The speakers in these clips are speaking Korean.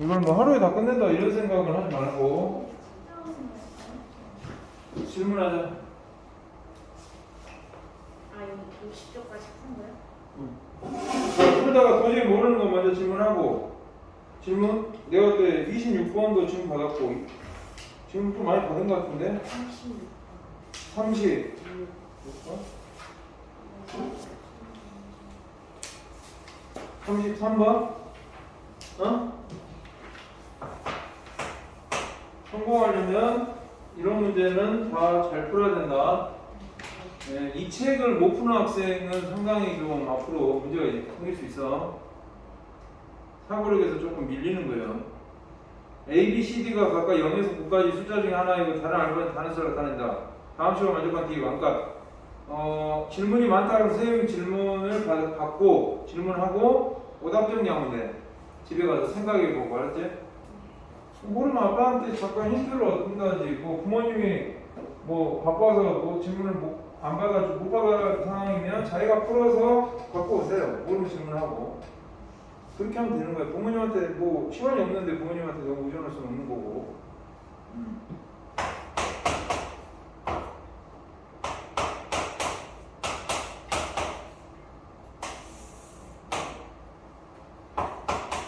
이걸 뭐 하루에 다 끝낸다 이런 생각은 하지 말고 질문하자. 아 여기 60조까지 푼 거야? 자, 풀다가 도저히 모르는 거 먼저 질문하고 질문 내가 그때 26번도 질문 받았고 질문 좀 많이 받은 것 같은데 36. 30 33번 어? 성공하려면 이런 문제는 다 잘 풀어야 된다. 네, 이 책을 못 푸는 학생은 상당히 좀 앞으로 문제가 생길 수 있어. 사고력에서 조금 밀리는 거예요. A, B, C, D가 각각 0에서 9까지 숫자 중에 하나이고 다른 알고는 다른 수를 나타낸다. 다음 식으로 만족한 D 왕값. 어, 질문이 많다 그러면 선생님 질문을 받- 받고 질문하고 오답적 양문제 집에 가서 생각해보고 알았지? 모르면 아빠한테 잠깐 힌트를 얻는다지 뭐 부모님이 뭐 바빠서 뭐 질문을 못, 안 받아주 못 받아 상황이면 자기가 풀어서 갖고 오세요. 모르면 질문하고. 그렇게 하면 되는 거예요. 부모님한테 뭐 시간이 없는데 부모님한테 너무 의존할 수는 없는 거고. 음.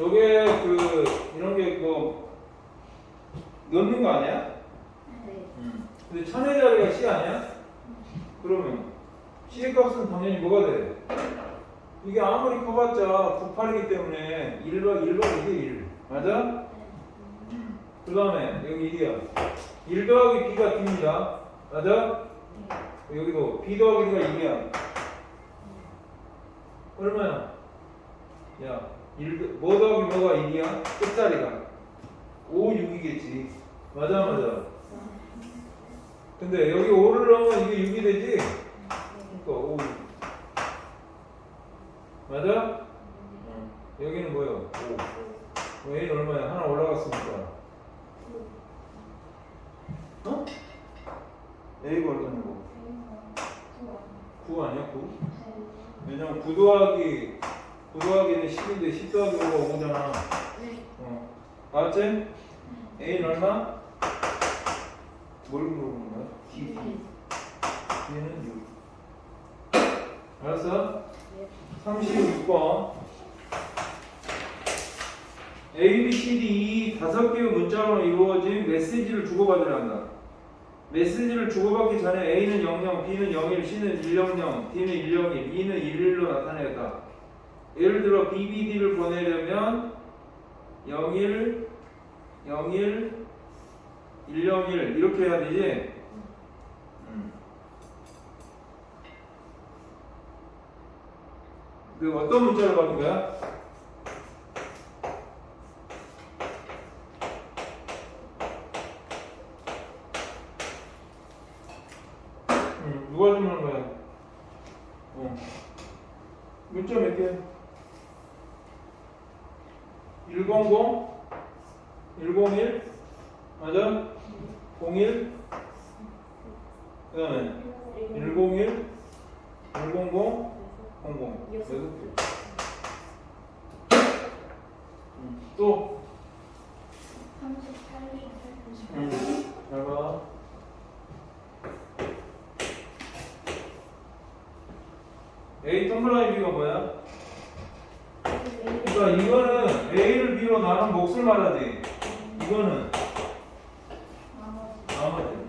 요게 그 이런 게뭐 넣는 거 아니야? 네. 근데 천의 자리가 C 아니야? 그러면 C의 값은 당연히 뭐가 돼? 이게 아무리 커봤자 98이기 때문에 1과 1과 2대 1 맞아? 그 다음에 여기 1이야 1 더하기 B가 D입니다 맞아? 여기도 B 더하기 D가 2이야 얼마야? 야, 1, 뭐 더하기 뭐가 1이야? 끝자리가 5, 6이겠지 맞아 맞아 근데 여기 5를 넣으면 이게 6이 되지? 그러니까 5 맞아? 응. 여기는 뭐예요? 5 A는 얼마야? 하나 올라갔으니까 어? A가 얼마냐고 9 아니야 9? 왜냐면 9 더하기 9 더하기는 10인데 10 더하기 5가 5잖아 네. 어. 알았지? A는 얼마? 뭘 물어보는 거야? D D는 6 알았어? 36번 A, B, C, D 이 다섯 개의 문자로 이루어진 메시지를 주고받으려 한다. 메시지를 주고받기 전에 A는 00, B는 01, C는 100, D는 101, E는 11로 나타내겠다. 예를 들어 BBD를 보내려면 01, 01, 101 이렇게 해야 되지? 음. 그 어떤 문자를 받은 거야? 응, 누가 주는 거야? 어. 문자 몇 개? 100, 101, 맞아? 01, 그 다음에 101, 100, 00, 여섯 개. 응, 또, 38, 38, 응, 잘 봐. A 동그라미 B가 뭐야? 그러니까 이거는 A를 B로 나눈 몫을 말하지. 이거는 나머지.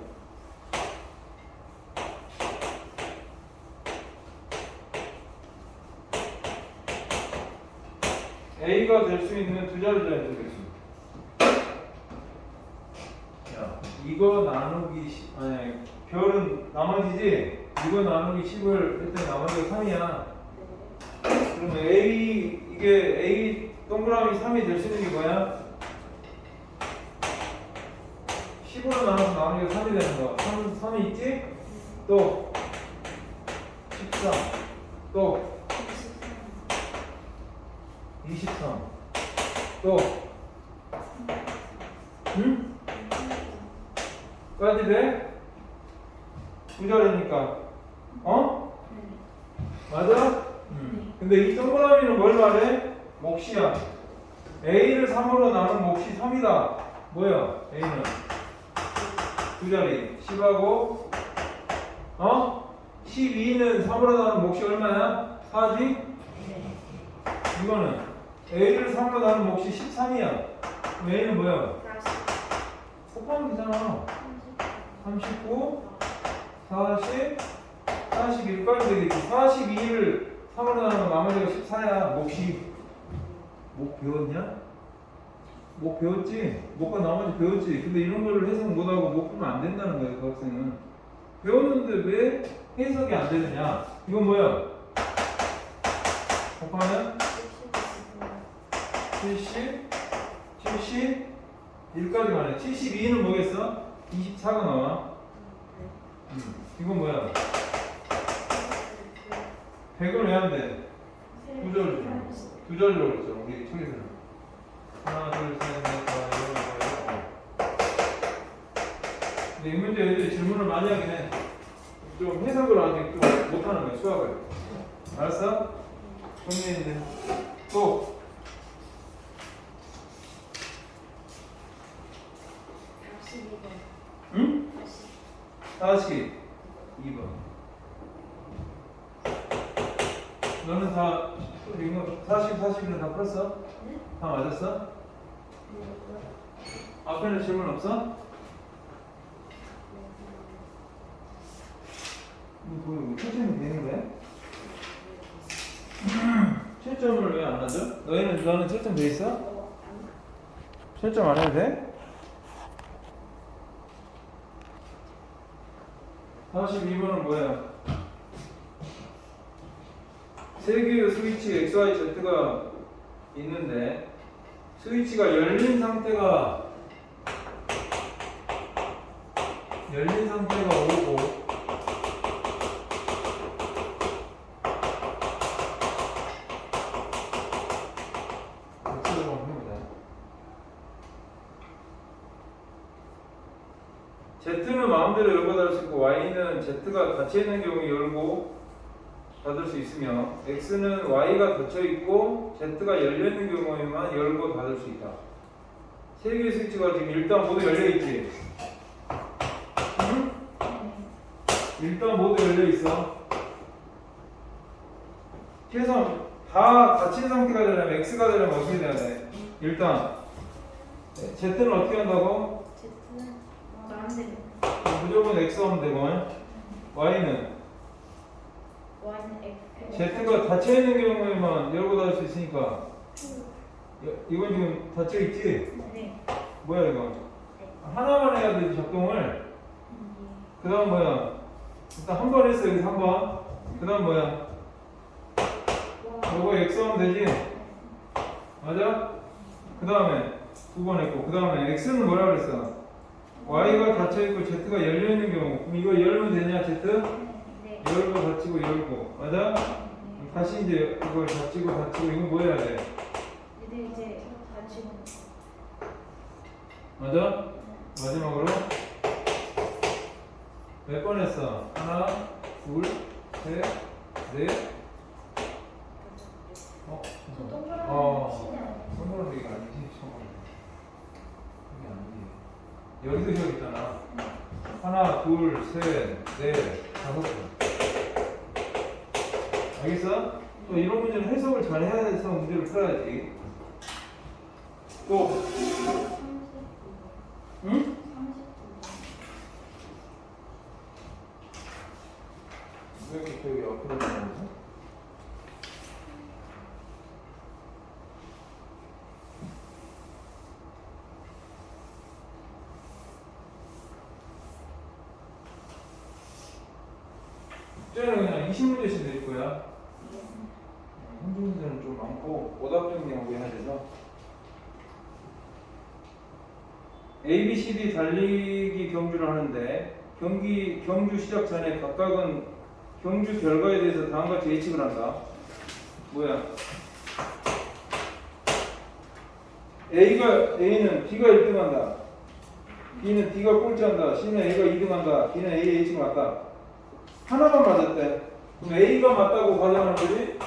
A가 될 수 있는 두 자리 자리도 되겠어. 야, 이거 나누기 10, 아니, 별은 나머지지? 이거 나누기 10을 했더니 나머지가 3이야. 그러면 A, 이게 A 동그라미 3이 될 수 있는 게 뭐야? 10으로 나눠서 나누기가 3이 되는 거야. 3, 3이 있지? 또 13, 또 23, 또 응? 까지 돼? 두 자리니까 어? 맞아? 응. 근데 이 동그라미는 뭘 말해? 몫이야 A를 3으로 나눈 몫이 3이다. 뭐야? A는 두 자리 10하고 어? 12는 3으로 나눈 몫이 얼마야? 4지? 네. 이거는 A를 3으로 나눈 몫이 13이야. A는 뭐야? 곱하면 되잖아. 39, 40, 41까지 되겠지. 42를 3으로 나누면 나머지가 14야. 몫이. 목 배웠냐? 목 배웠지? 목과 나머지 배웠지? 근데 이런 거를 해석 못하고 목 보면 안 된다는 거예요, 그 학생은. 배웠는데 왜 해석이 안 되느냐? 이건 뭐야? 곱하면 70, 70, 1까지 가네. 72는 뭐겠어? 24가 나와. 음, 이건 뭐야? 100을 왜 안 돼? 두 절로. 두 절로 그랬죠, 우리 책에서는. 하나, 둘, 셋, 넷, 다, 여섯, 아홉. 근데 이 문제 애들이 질문을 많이 하긴 해. 좀 해석을 아직 좀 못하는 거야, 수학을. 알았어? 정리했네. 또, 다시 이번. 응? 다시. 42번. 너는 다, 이거 40, 40은 다 풀었어? 네? 다 맞았어? 앞에는 질문 없어? 이거 뭐, 채점이 되는 거야? 채점을 왜 안 하죠? 너희는, 너는 채점 돼 있어? 어, 안 채점 안 해도 돼? 42번은 뭐야? 세 개의 스위치 X, Y, Z가 있는데 스위치가 열린 상태가 열린 상태가 5고 X를 한번 해보자. Z는 닫을 수 있고 Y는 Z가 닫혀 있는 경우에 열고 닫을 수 있으며 X는 Y가 닫혀 있고 Z가 열려 있는 경우에만 열고 닫을 수 있다. 세 개의 스위치가 지금 일단 모두 열려 있지. 응? 일단 모두 열려 있어. 그래서 다 닫힌 상태가 되려면 X가 되려면 어떻게 돼야 돼? 일단 Z는 어떻게 한다고? 무조건 X 하면 되고 Y는. Z가 닫혀 있는 경우에만 열고 닫을 수 있으니까 여- 이건 지금 닫혀 있지? 네. 뭐야 이거? 하나만 해야 되지 작동을 그 다음 뭐야? 일단 한 번 했어 여기서 한번 그 다음 뭐야? 요거 X 하면 되지? 맞아? 그 다음에 두 번 했고 그 다음에 X는 뭐라 그랬어? Y가 닫혀 있고 Z가 열려 있는 경우 그럼 이거 열면 되냐 Z? 네. 열고 닫히고 열고 맞아? 네. 다시 이제 이걸 닫히고 닫히고 이건 뭐 해야 돼? 근데 이제 다시 맞아? 마지막으로 몇 번 했어? 하나, 둘, 셋, 넷. 어? 저 동그라미 어. 치지 않아요. 손으로 이게 아니지? 손으로. 이게 아니지. 여기도 여기 있잖아. 하나, 둘, 셋, 넷, 다섯 번. 알겠어? 또 이런 문제는 해석을 잘 해야 돼서 문제를 풀어야지. 또, 응? 왜 이렇게 여기 옆으로 나오지? 숙제는 그냥 20문제씩 낼 거야. 현재 문제는 좀 많고 오답 정리하고 해야 돼서 A, B, C, D 달리기 경주를 하는데 경기 경주 시작 전에 각각은 경주 결과에 대해서 다음과 같이 예측을 한다. 뭐야? A가 A는 B가 1등한다. B는 D가 꼴찌한다. C는 A가 2등한다. D는 A 예측을 한다. 하나만 맞았대. 그럼 A가 맞다고 가정하는 거지?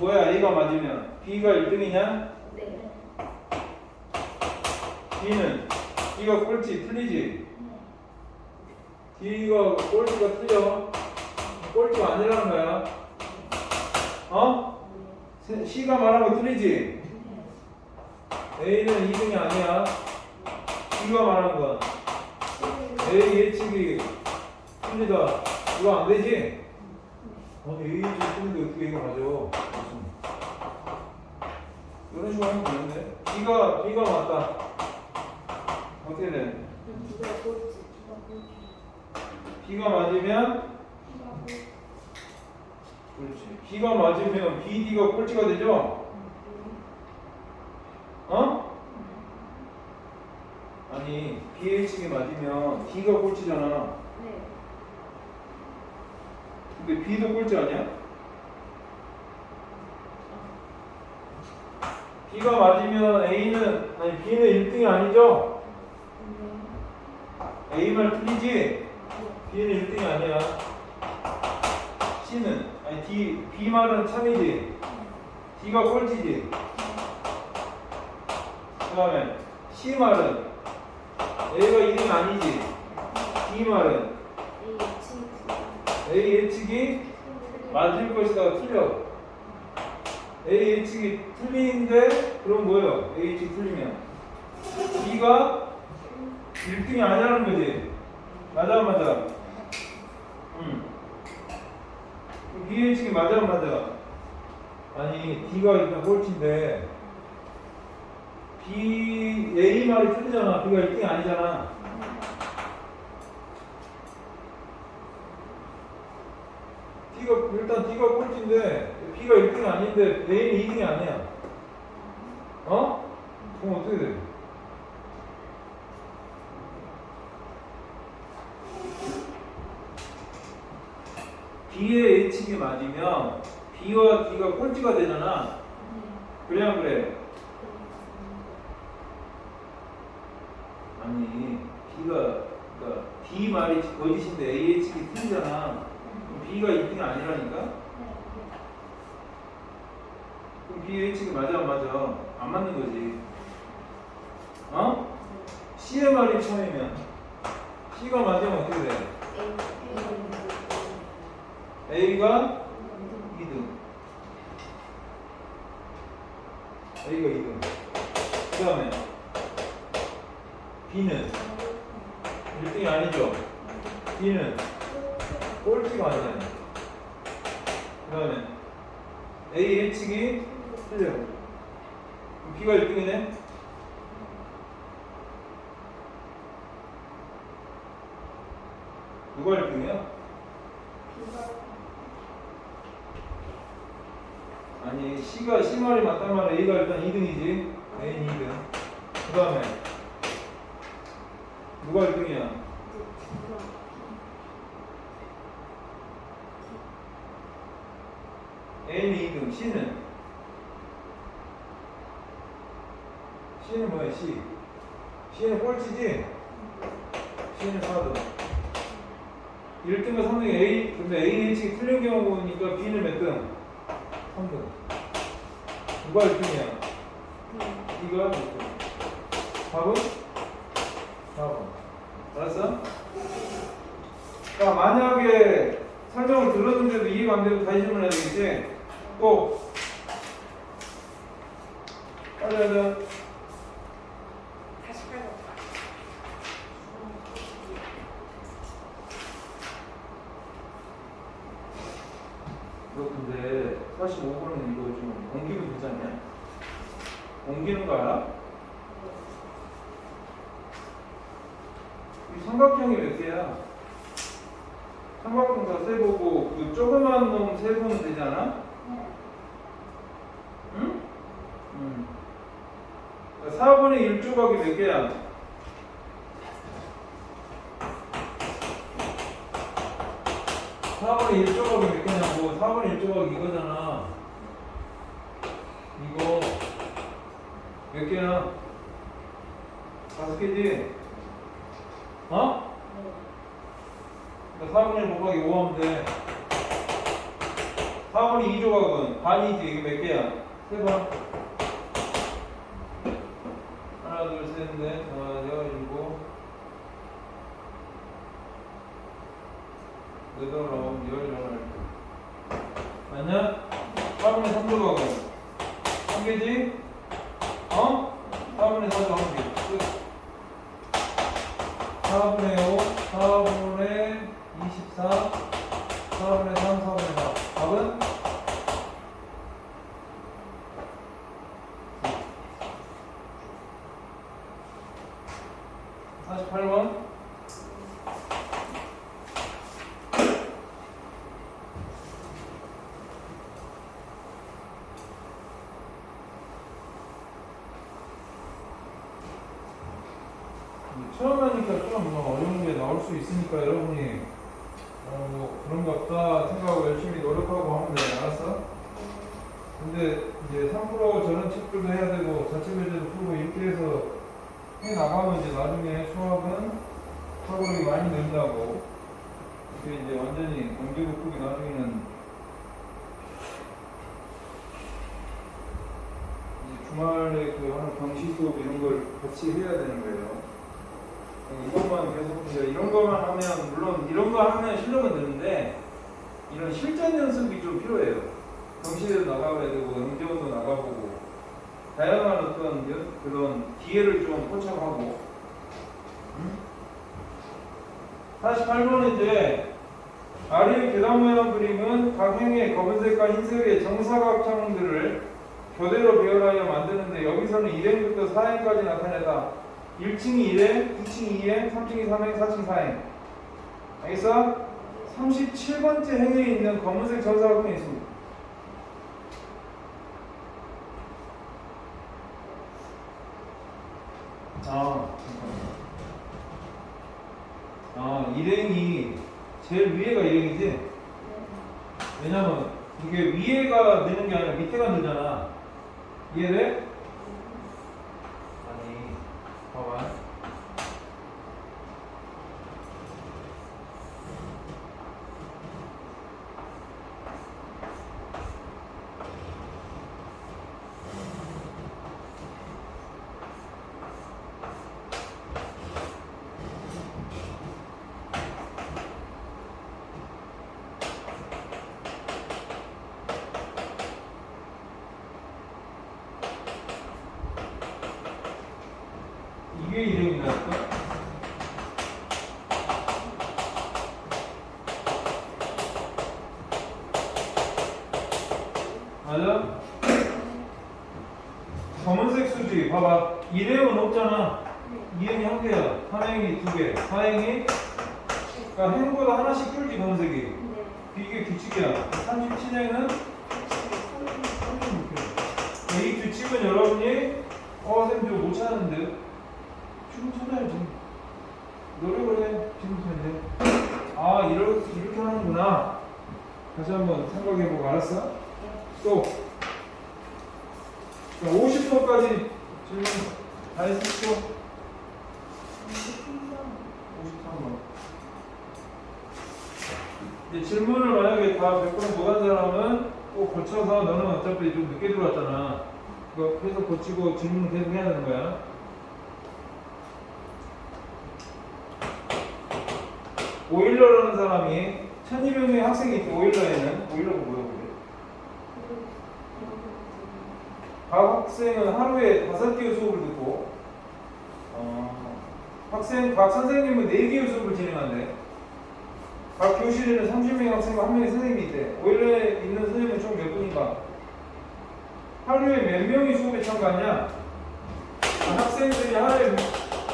뭐야 A가 맞으면 B가 1등이냐? 네. B는 B가 꼴찌 틀리지? B가 꼴찌가 틀려 꼴찌가 아니라는 거야 어? 세- C가 거 틀리지? A는 2등이 아니야 B가 말한 건 A 예측이 틀리다 이거 안 되지? 아니 A 예측이 틀린데 어떻게 이거 맞아 무슨 이런 식으로 하면 되는데 B가 B가 맞다 어떻게 돼? B가 맞으면? 그렇지 B가 맞으면 BD가 꼴찌가 되죠? 어? 아니 BH가 맞으면 D가 꼴찌잖아 네. 근데 B도 꼴찌 아니야? B가 맞으면 A는 아니 B는 1등이 아니죠? 네. A 말 틀리지? B는 1등이 아니야. C는 아니 D B 말은 참이지. D가 꼴찌지. 그다음에 C 말은 A가 2등이 아니지. D 말은 A 예측이 맞을 것이다 틀려. A 예측이 틀린데 그럼 뭐예요? A 예측이 틀리면 B가 1등이 아니라는 거지. 맞아 안 맞아? 응. B 예측이 맞아 안 맞아? 아니 D가 일단 꼴찌인데 B A 말이 틀리잖아. B가 1등이 아니잖아. D가 일단 D가 꼴찌인데 B가 1등이 아닌데 A는 2등이 아니야. 어? 그럼 어떻게 돼? B의 H축이 맞으면 B와 D가 꼴찌가 되잖아. 그래 안 그래? 아니 B가 그러니까 D 말이 거짓인데 A H축이 틀리잖아. B가 2등이 아니라니까? 그럼 B H축이 맞아 안 맞아? 안 맞는 거지. 어? C의 말이 처음이면 C가 맞으면 어떻게 돼? A가 2등. A가 2등. 그 다음에 B는 1등이 아니죠? B는 꼴찌가 아니잖아요. 그 다음에 A 예측이 틀려요. 그럼 B가 1등이네? 누가 1등이야? 아니 C가 C 말이 맞단 말이야 A가 일단 2등이지 A는 2등 그 다음에 누가 1등이야 A는 2등 C는 C는 뭐야 C C는 꼴찌지 C는 4등 1등과 3등이 A 근데 A 예측이 틀린 경우니까 B는 몇 등? 3등 누가 1등이야? B가 1등 답은? 4번 알았어? 자 만약에 설명을 들었는데도 이해가 안 되고 다시 질문해야 되겠지? 또 빨리 하자 다시 팔고 너 근데 45번은 이거 좀 옮기면 되지 않냐? 옮기는 거 알아? 이 삼각형이 몇 개야? 삼각형 다 세보고 그 조그만 놈 세보면 되잖아? 응? 응. 4분의 1조각이 몇 개야? 4분의 1조각이 몇 개냐고 4분의 1조각 이거잖아 이거 몇 개야? 다섯 개지? 어? 그러니까 4분의 1 곱하기 5 하면 돼 4분의 4분의 2조각은 반이지 이게 몇 개야? 세 번. 48번. 음, 처음 하니까 좀 어려운 게 나올 수 있으니까 여러분이 어, 뭐 그런 거 없다 생각하고 열심히 노력하고 하면 돼 알았어? 근데 이제 3% 저런 책들도 해야 되고 자체 배정 나중에 수학은 학업이 많이 는다고 이게 이제 완전히 경제국 풀기 나중에는 이제 주말에 그 하는 경시 수업 이런 걸 같이 해야 되는 거예요. 이것만 계속 이제 이런 거만 하면 물론 이런 거 하면 실력은 되는데 이런 실전 연습이 좀 필요해요. 경시대도 나가봐야 되고 영재원도 나가보고 다양한 어떤 연- 그런 기회를 좀 포착하고 48번은 이제 아래의 계단 모양 그림은 각 행의 검은색과 흰색의 정사각형들을 교대로 배열하여 만드는데 여기서는 1행부터 4행까지 나타내다 1층이 1행, 2층이 2행, 3층이 3행, 4층이 4행 알겠어? 37번째 행에 있는 검은색 정사각형이 있습니다 아. 아, 일행이 제일 위에가 일행이지? 왜냐면 이게 위에가 느는 게 아니라 밑에가 느잖아. 이해돼? 아니, 봐봐. 이게 일행이라니까? 맞아? 검은색 수지. 봐봐. 일행은 없잖아. 이행이 한 개야. 삼행이 두 개, 사행이 그러니까 행보다 하나씩 줄지 검은색이. 이게 규칙이야. 37행은 이 규칙은 여러분이 어쌤 저못 찾는데 찾아야지 노력을 해 지금부터 이제 아 이렇게 이렇게 하는구나. 다시 한번 생각해보고 알았어? 또. 자, 50번까지 질문 다 53번. 이제 질문을 만약에 다 100번 못한 사람은 꼭 고쳐서 너는 어차피 좀 늦게 들어왔잖아. 계속 고치고 질문 계속 해야 되는 거야 오일러라는 사람이 1200명의 학생이 있대 오일러에는 오일러가 뭐야 그게? 각 학생은 하루에 다섯 개의 수업을 듣고 어, 학생 각 선생님은 네 개의 수업을 진행한대. 각 교실에는 30명의 학생과 한 명의 선생님이 있대. 오일러에 있는 선생님은 총 몇 분인가? 하루에 몇 명이 수업에 참가하냐? 아, 학생들이 하루에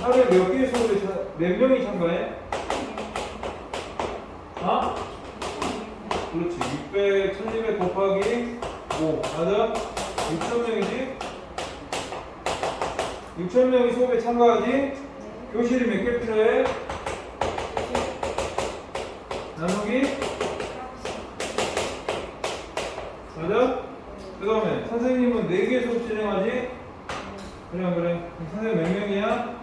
하루에 몇 개의 수업에 참- 몇 명이 참가해? 아? 그렇지. 600, 1200 곱하기 5. 맞아? 6,000명이지? 6,000명이 수업에 참가하지? 교실이 몇 개 필요해? 나누기? 맞아? 그 다음에 선생님은 4개 수업 진행하지? 그래 그래 선생님 몇 명이야?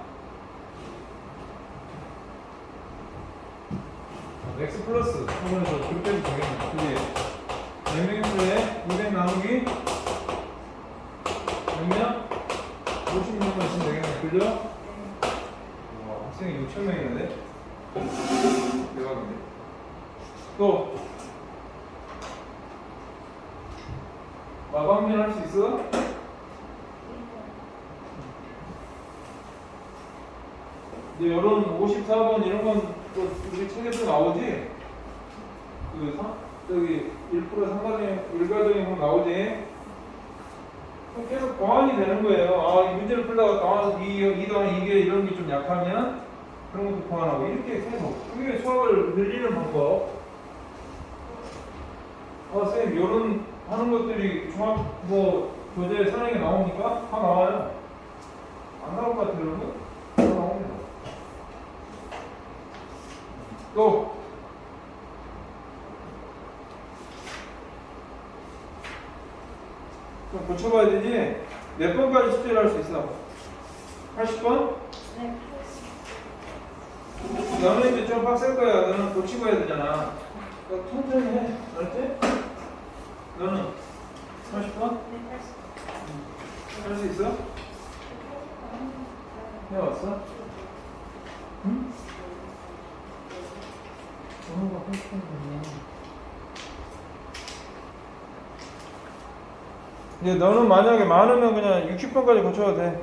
x 플러스 3번에서 그렇게 해도 되겠네 그지? 4명인데 200 나누기 몇 명? 56명 있으면 되겠네. 그죠? 와, 학생이 6천 명이네. 대박인데. 또 마방면 할수 있어? 이제 이런 54번 이런 건 또 우리 책에도 나오지? 그 상, 저기 1% 상가적인 일가적인 건 나오지? 그럼 계속 보완이 되는 거예요. 아, 이 문제를 풀다가 아, 이, 이 더하기 이게 이런 게 좀 약하면 그런 것도 보완하고 이렇게 계속 그게 수학을 늘리는 방법. 아, 선생님, 이런 하는 것들이 중학 뭐 교재 선행에 나옵니까? 다 나와요. 안 나올 것 같아요, 여러분? 다 나옵니다. 또 좀 고쳐봐야 되지? 몇 번까지 숙제를 할 수 있어? 80번? 네, 너는 이제 좀 빡셀 거야. 너는 고치고 해야 되잖아. 그러니까 천천히 해. 알았지? 너는 30번? 할수 있어? 해왔어? 응? 번호가 80번이구나. 근데 너는 만약에 많으면 그냥 60번까지 고쳐도 돼.